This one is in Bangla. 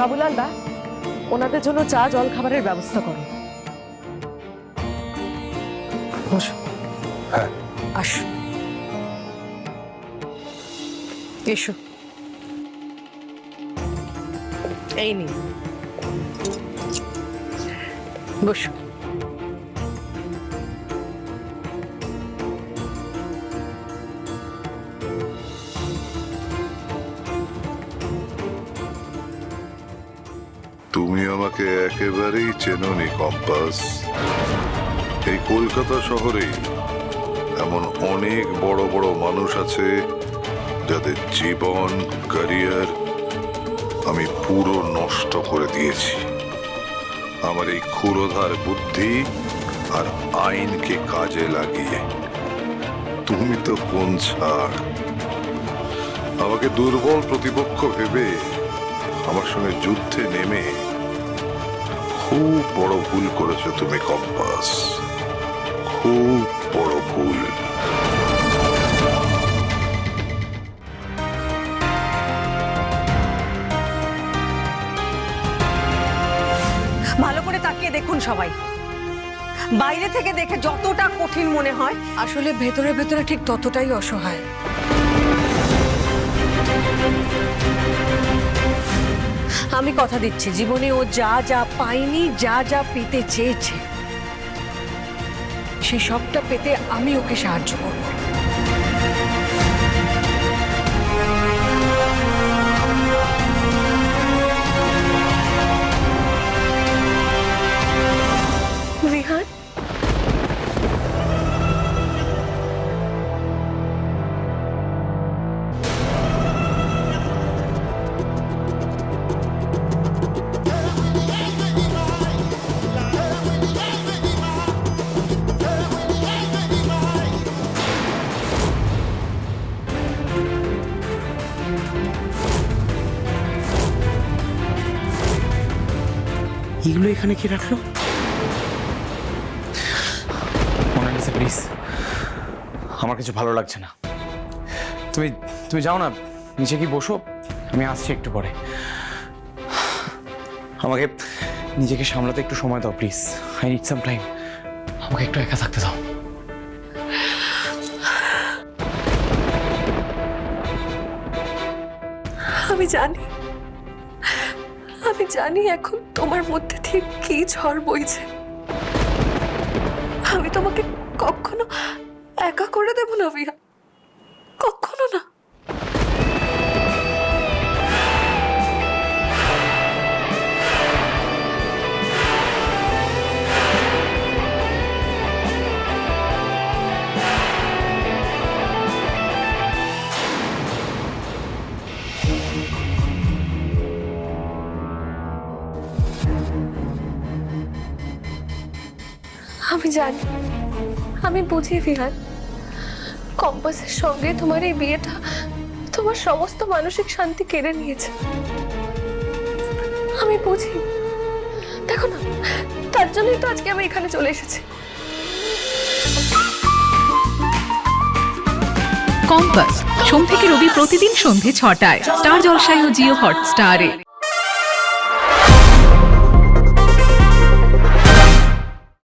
বাবুলাল দা ওনাদের জন্য চা জল খাবারের ব্যবস্থা করো। বসো। হ্যাঁ। আসো। এসো। এই নিন। বসো। তুমি আমাকে একেবারেই চেননি, কম্পাস। এই কলকাতা শহরে এমন অনেক বড় বড় মানুষ আছে যাদের জীবন, ক্যারিয়ার আমি পুরো নষ্ট করে দিয়েছি। আমার এই ক্ষুরোধার বুদ্ধি আর আইনকে কাজে লাগিয়ে। তুমি তো কোন ছাড়? আমাকে দুর্বল প্রতিপক্ষ ভেবে আমার সঙ্গে যুদ্ধে নেমে খুব বড় ভুল করেছ তুমি কম্পাস। খুব বড় ভুল। ভালো করে তাকিয়ে দেখুন সবাই। বাইরে থেকে দেখে যতটা কঠিন মনে হয়। আসলে ভেতরে ভেতরে ঠিক ততটাই অসহায়। আমি কথা দিচ্ছি। জীবনে ও যা যা পায়নি যা যা পেতে চেয়েছে, সে সবটা পেতে আমি ওকে সাহায্য করব। এগুলো এখানে কি রাখল? মোনালিসা প্লিজ আমার কিছু ভালো লাগছে না। তুমি তুমি যাও না নিচে কি বসো আমি আসছি একটু পরে। আমাকে নিজেকে সামলাতে একটু সময় দাও please I need some time আমাকে একটু একা থাকতে দাও। আমি জানি। আমি জানি এখন তোমার মধ্যে ঠিক কি ঝড় বইছে। আমি তোমাকে কখনো একা করে দেব না বিয়া কখনো না। আমি জানি। আমি বুঝি বিহান কম্পাসের সঙ্গে তোমার এই বিয়েটা তোমার সমস্ত মানসিক শান্তি কেড়ে নিয়েছে। আমি বুঝি। দেখো না, তার জন্যই তো আজকে আমি এখানে চলে এসেছি। কম্পাস, সোম থেকে রবি প্রতিদিন সন্ধে ছটায়। স্টার জলসায় ও জিও হটস্টারে।